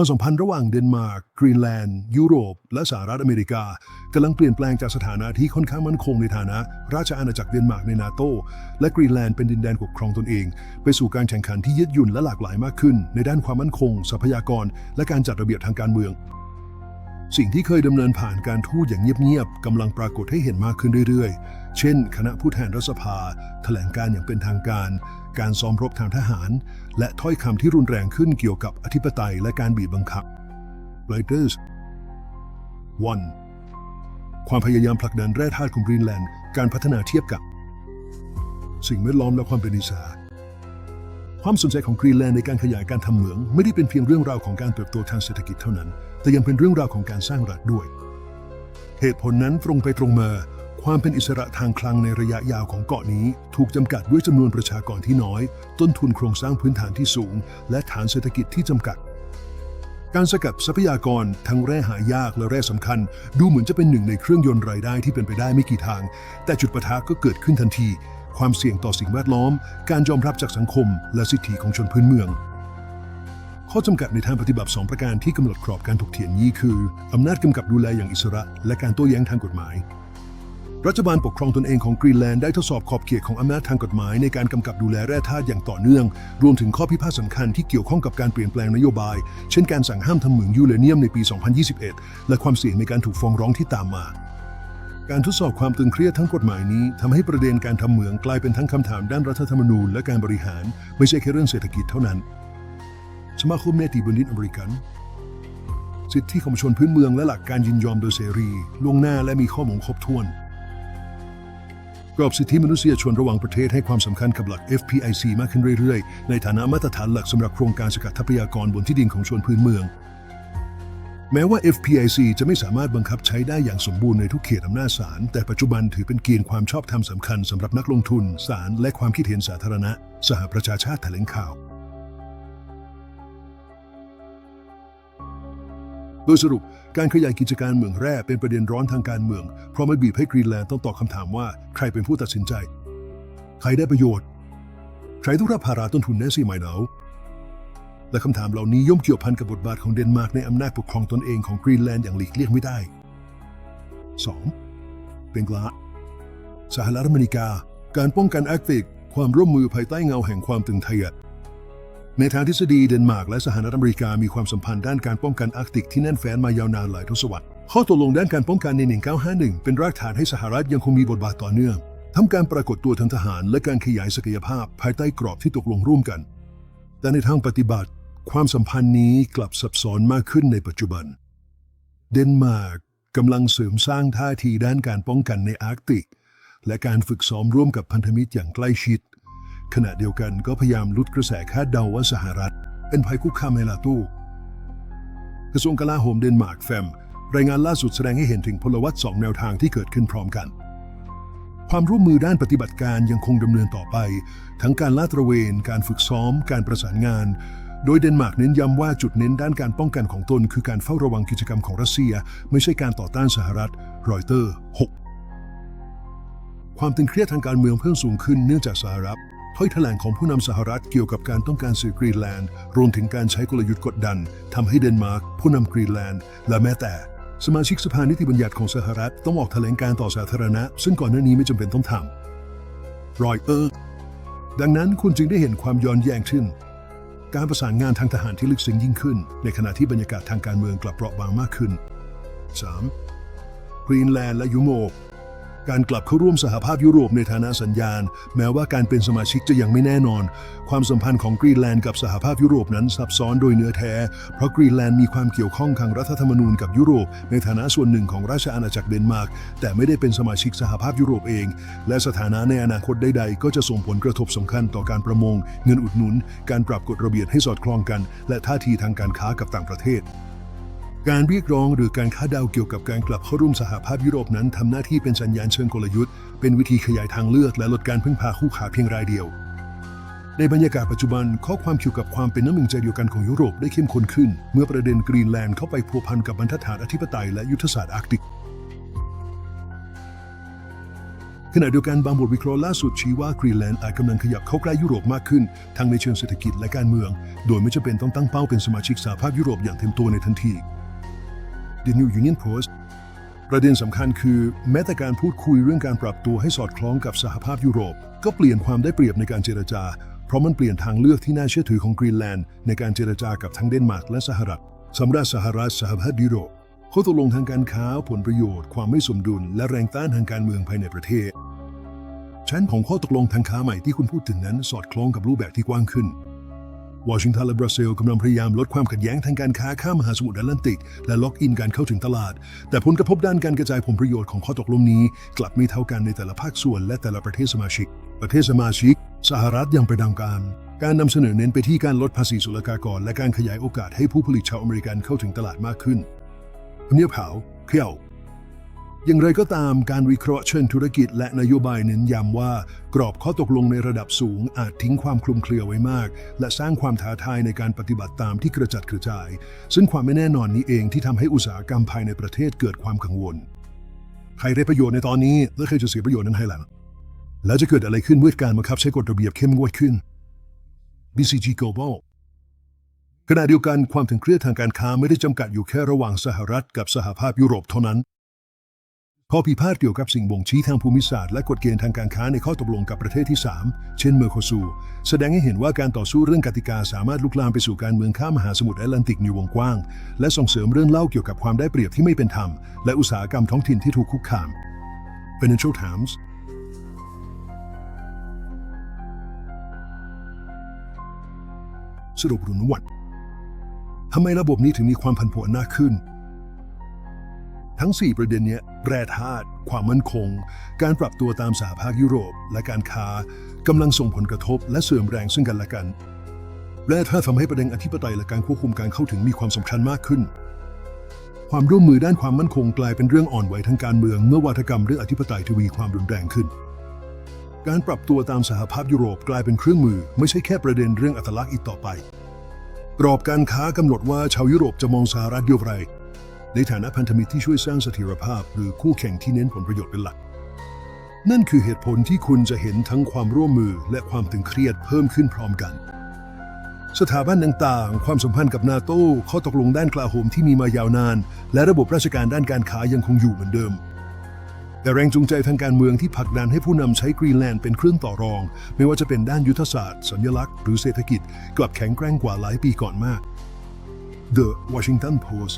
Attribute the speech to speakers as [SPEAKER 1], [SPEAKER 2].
[SPEAKER 1] ความสัมพันธ์ระหว่างเดนมาร์กกรีนแลนด์ ยุโรป และสหรัฐอเมริกากำลังเปลี่ยนแปลงจากสถานะที่ค่อนข้างมั่นคงในฐานะ ราชอาณาจักรเดนมาร์กในนาโตและกรีนแลนด์เป็นดินแดนปกครองตนเอง ไปสู่การแข่งขันที่ยืดหยุ่นและหลากหลายมากขึ้น ในด้านความมั่นคง ทรัพยากร และการจัดระเบียบทางการเมือง สิ่งที่เคยดำเนินผ่านการทูตอย่างเงียบๆกำลังปรากฏให้เห็นมากขึ้นเรื่อยๆ เช่น คณะผู้แทนรัฐสภา แถลงการอย่างเป็นทางการ การซ้อมรบทางทหาร และถ้อยคำที่รุนแรงขึ้นเกี่ยวกับอธิปไตยและการบีบบังคับ Writers 1. ความพยายามผลักดันแร่ธาตุของกรีนแลนด์ การพัฒนาเทียบกับ สิ่งแวดล้อมและความเป็นอิสระ ความสนใจของกรีนแลนด์ในการขยายการทำเหมืองไม่ได้เป็นเพียงเรื่องราวของการเติบโตทางเศรษฐกิจเท่านั้น แต่ยังเป็นเรื่องราวของการสร้างรัฐด้วย เหตุผลนั้นตรงไปตรงมา ความเป็นอิสระทางคลังในระยะยาวของเกาะนี้ ถูกจำกัดด้วยจำนวนประชากรที่น้อย ต้นทุนโครงสร้างพื้นฐานที่สูง และฐานเศรษฐกิจที่จำกัด การสกัดทรัพยากรทั้งแร่หายากและแร่สำคัญ ดูเหมือนจะเป็นหนึ่งในเครื่องยนต์รายได้ที่เป็นไปได้ไม่กี่ทาง แต่จุดปะทะก็เกิดขึ้นทันที ความเสี่ยงต่อสิ่งแวดล้อม การยอมรับจากสังคม และสิทธิของชนพื้นเมือง ข้อจำกัดในทางปฏิบัติ 2 ประการที่กำหนดกรอบการถกเถียงนี้คืออำนาจกำกับดูแลอย่างอิสระ และการโต้แย้งทางกฎหมาย รัฐบาลปกครองตนเองของกรีนแลนด์ได้ทดสอบขอบเขตของอำนาจทางกฎหมายในการกำกับดูแลแร่ธาตุอย่างต่อเนื่อง รวมถึงข้อพิพาทสำคัญที่เกี่ยวข้องกับการเปลี่ยนแปลงนโยบาย เช่นการสั่งห้ามทำเหมืองยูเรเนียมในปี 2021 และความเสี่ยงในการถูกฟ้องร้องที่ตามมา การทดสอบความตึงเครียดทั้งกฎหมายนี้ทำให้ประเด็นการทำเหมืองกลายเป็นทั้งคำถามด้านรัฐธรรมนูญและการบริหาร ไม่ใช่แค่เรื่องเศรษฐกิจเท่านั้น สมาคมเนติบัณฑิตอเมริกัน สิทธิของชนพื้นเมืองและหลักการยินยอมโดยเสรีล่วงหน้าและมีข้อมูลครบถ้วน กรอบสิทธิมนุษยชนระหว่างประเทศให้ความสำคัญกับหลัก FPIC มากขึ้นเรื่อยๆ ในฐานะมาตรฐานหลักสำหรับโครงการสกัดทรัพยากรบนที่ดินของชนพื้นเมือง แม้ว่า FPIC จะไม่สามารถบังคับใช้ได้อย่างสมบูรณ์ในทุกเขตอำนาจศาล แต่ปัจจุบันถือเป็นเกณฑ์ความชอบธรรมสำคัญสำหรับนักลงทุน ศาล และความคิดเห็นสาธารณะ สหประชาชาติแถลงข่าว โดยสรุป การขยายกิจการเมืองแร่เป็นประเด็นร้อนทางการเมือง เพราะมันบีบให้กรีนแลนด์ต้องตอบคำถามว่าใครเป็นผู้ตัดสินใจ ใครได้ประโยชน์ ใครต้องรับภาระต้นทุนแน่สิไหมเนา และคำถามเหล่านี้ย่อมเกี่ยวพันกับบทบาทของเดนมาร์กในอำนาจปกครองตนเองของกรีนแลนด์อย่างหลีกเลี่ยงไม่ได้ 2. เป็นกลาสหรัฐอเมริกา การป้องกันแอคติกความร่วมมือภายใต้เงาแห่งความตึงทะยานในทางทฤษฎีเดนมาร์กและสหรัฐอเมริกามีความสัมพันธ์ด้านการป้องกันอาร์กติกที่แน่นแฟ้นมายาวนานหลายทศวรรษ ข้อตกลงด้านการป้องกันใน 1951 เป็นรากฐานให้สหรัฐยังคงมีบทบาทต่อเนื่องทำการปรากฏตัวทางทหารและการขยายศักยภาพภายใต้กรอบที่ตกลงร่วมกัน แต่ในทางปฏิบัติ ความสัมพันธ์นี้กลับซับซ้อนมากขึ้นในปัจจุบัน เดนมาร์กกำลังเสริมสร้างท่าทีด้านการป้องกันในอาร์กติก และการฝึกซ้อมร่วมกับพันธมิตรอย่างใกล้ชิด ขณะเดียวกันก็พยายามลดกระแสคาดเดาว่าสหรัฐ เป็นภัยคุกคามในลาตูกระทรวงกลาโหมเดนมาร์กแฟมรายงานล่าสุดแสดงให้เห็นถึงพลวัตสองแนวทางที่เกิดขึ้นพร้อมกัน ความร่วมมือด้านปฏิบัติการยังคงดำเนินต่อไป ทั้งการลาดตระเวน การฝึกซ้อม การประสานงาน โดยเดนมาร์กเน้นย้ำว่าจุดเน้นด้านการป้องกันของตน คือการเฝ้าระวังกิจกรรมของรัสเซีย ไม่ใช่การต่อต้านสหรัฐ รอยเตอร์ 6 ความตึงเครียดทางการเมืองเพิ่มสูงขึ้นเนื่องจากสหรัฐถ้อยแถลงของผู้นำสหรัฐเกี่ยวกับการต้องการสื่อกรีนแลนด์ รวมถึงการใช้กลยุทธ์กดดันทำให้เดนมาร์กผู้นำกรีนแลนด์ และแม้แต่ สมาชิกสภานิติบัญญัติของสหรัฐต้องออกแถลงการต่อสาธารณะ ซึ่งก่อนหน้านี้ไม่จำเป็นต้องทำรอยเออร์ดังนั้นคุณจึงได้เห็นความย้อนแย้งขึ้น การประสานงานทางทหารที่ลึกซึ้งยิ่งขึ้น ในขณะที่บรรยากาศทางการเมืองกลับเปราะบางมากขึ้น 3. กรีนแลนด์และยุโรป การกลับเข้าร่วมสหภาพยุโรปในฐานะสัญญาณ แม้ว่าการเป็นสมาชิกจะยังไม่แน่นอน ความสัมพันธ์ของกรีนแลนด์กับสหภาพยุโรปนั้นซับซ้อนโดยเนื้อแท้ เพราะกรีนแลนด์มีความเกี่ยวข้องทางรัฐธรรมนูญกับยุโรป ในฐานะส่วนหนึ่งของราชอาณาจักรเดนมาร์กแต่ไม่ได้เป็นสมาชิกสหภาพยุโรปเอง และสถานะในอนาคตใดๆ ก็จะส่งผลกระทบสำคัญต่อการประมง เงินอุดหนุน การปรับกฎระเบียบให้สอดคล้องกัน และท่าทีทางการค้ากับต่างประเทศ การเรียกร้องหรือการคาดเดาเกี่ยวกับการกลับเข้าร่วมสหภาพยุโรปนั้นทำหน้าที่เป็นสัญญาณเชิงกลยุทธ์ เป็นวิธีขยายทางเลือกและลดการพึ่งพาคู่ขาเพียงรายเดียว ในบรรยากาศปัจจุบันข้อความเกี่ยวกับความเป็นน้ำหนึ่งใจเดียวกันของยุโรปได้เข้มข้นขึ้น เมื่อประเด็นกรีนแลนด์เข้าไปพัวพันกับบรรทัดฐานอธิปไตยและยุทธศาสตร์อาร์กติกขณะเดียวกันบางบทวิเคราะห์ล่าสุดชี้ว่ากรีนแลนด์อาจกำลังขยับเข้าใกล้ยุโรปมากขึ้น ทั้งในเชิงเศรษฐกิจและการเมือง โดยไม่จำเป็นต้องตั้งเป้าเป็นสมาชิกสหภาพยุโรปอย่างเต็มตัวในทันที The New Union Post ประเด็นสำคัญคือ แม้แต่การพูดคุยเรื่องการปรับตัวให้สอดคล้องกับสหภาพยุโรป ก็เปลี่ยนความได้เปรียบในการเจรจา เพราะมันเปลี่ยนทางเลือกที่น่าเชื่อถือของกรีนแลนด์ในการเจรจากับทั้งเดนมาร์กและสหรัฐสำหรับสหรัฐสหภาพยุโรปข้อตกลงทางการค้าผลประโยชน์ ความไม่สมดุล และแรงต้านทางการเมืองภายในประเทศชั้นของข้อตกลงทางค้าใหม่ที่คุณพูดถึงนั้นสอดคล้องกับรูปแบบที่กว้างขึ้น วอชิงตันและบรัสเซลกำลังพยายามลดความขัดแย้งทางการค้าข้ามมหาสมุทรแอตแลนติก และล็อกอินการเข้าถึงตลาด แต่ผลกระทบด้านการกระจายผลประโยชน์ของข้อตกลงนี้ กลับไม่เท่ากันในแต่ละภาคส่วนและแต่ละประเทศสมาชิก ประเทศสมาชิก สหรัฐยังประดามการการนำเสนอเน้นไปที่การลดภาษีศุลกากร และการขยายโอกาสให้ผู้ผลิตชาวอเมริกันเข้าถึงตลาดมากขึ้นเนียบขาวเขี้ยว อย่างไรก็ตามการวิเคราะห์เชิงธุรกิจและนโยบายเน้นย้ำว่า กรอบข้อตกลงในระดับสูงอาจทิ้งความคลุมเครือไว้มาก และสร้างความท้าทายในการปฏิบัติตามที่กระจัดกระจาย ซึ่งความไม่แน่นอนนี้เองที่ทำให้อุตสาหกรรมภายในประเทศเกิดความกังวล ใครได้ประโยชน์ในตอนนี้ และใครจะเสียประโยชน์นั้นให้หลัง แล้วจะเกิดอะไรขึ้นเมื่อการบังคับใช้กฎระเบียบเข้มงวดขึ้น BCG Global ขณะเดียวกันความถึงเครียดทางการค้าไม่ได้จำกัดอยู่แค่ระหว่างสหรัฐกับสหภาพยุโรปเท่านั้น ข้อพิพาทเกี่ยวกับสิ่งบ่งชี้ทางภูมิศาสตร์และกฎเกณฑ์ทางการค้าในข้อตกลงกับประเทศที่ 3 เช่นเมอร์โคซู แสดงให้เห็นว่าการต่อสู้เรื่องกติกาสามารถลุกลามไปสู่การเมืองข้ามมหาสมุทรแอตแลนติกในวงกว้าง และส่งเสริมเรื่องเล่าเกี่ยวกับความได้เปรียบที่ไม่เป็นธรรม และอุตสาหกรรมท้องถิ่นที่ถูกคุกคาม Financial Times สรุปรุนวันทำไมระบบนี้ถึงมีความผันผวนมากขึ้น ทั้ง 4 ประเด็นเนี้ยแร่ธาตุความมั่นคง การปรับตัวตามสหภาพยุโรป และการค้ากำลังส่งผลกระทบ และเสริมแรงซึ่งกันและกัน แร่ธาตุทำให้ประเด็นอธิปไตยและการควบคุมการเข้าถึงมีความสำคัญมากขึ้น ความร่วมมือด้านความมั่นคงกลายเป็นเรื่องอ่อนไหวทางการเมือง เมื่อวัฒกรรมเรื่องอธิปไตยทวีความรุนแรงขึ้น การปรับตัวตามสหภาพยุโรปกลายเป็นเครื่องมือ ไม่ใช่แค่ประเด็นเรื่องอัตลักษณ์อีกต่อไปกรอบการค้ากำหนดว่าชาวยุโรปจะมองสหรัฐอย่างไร ในฐานะพันธมิตรที่ช่วยสร้างเสถียรภาพ หรือคู่แข่งที่เน้นผลประโยชน์เป็นหลัก นั่นคือเหตุผลที่คุณจะเห็นทั้งความร่วมมือและความตึงเครียดเพิ่มขึ้นพร้อมกัน สถาบันต่างๆ ความสัมพันธ์กับนาโต้ข้อตกลงด้านกลาโหมที่มีมายาวนาน และระบบราชการด้านการค้ายังคงอยู่เหมือนเดิมแต่แรงจูงใจทางการเมืองที่ผลักดันให้ผู้นำใช้กรีนแลนด์เป็นเครื่องต่อรอง ไม่ว่าจะเป็นด้านยุทธศาสตร์ สัญลักษณ์หรือเศรษฐกิจ กลับแข็งแกร่งกว่าหลายปีก่อนมาก The Washington Post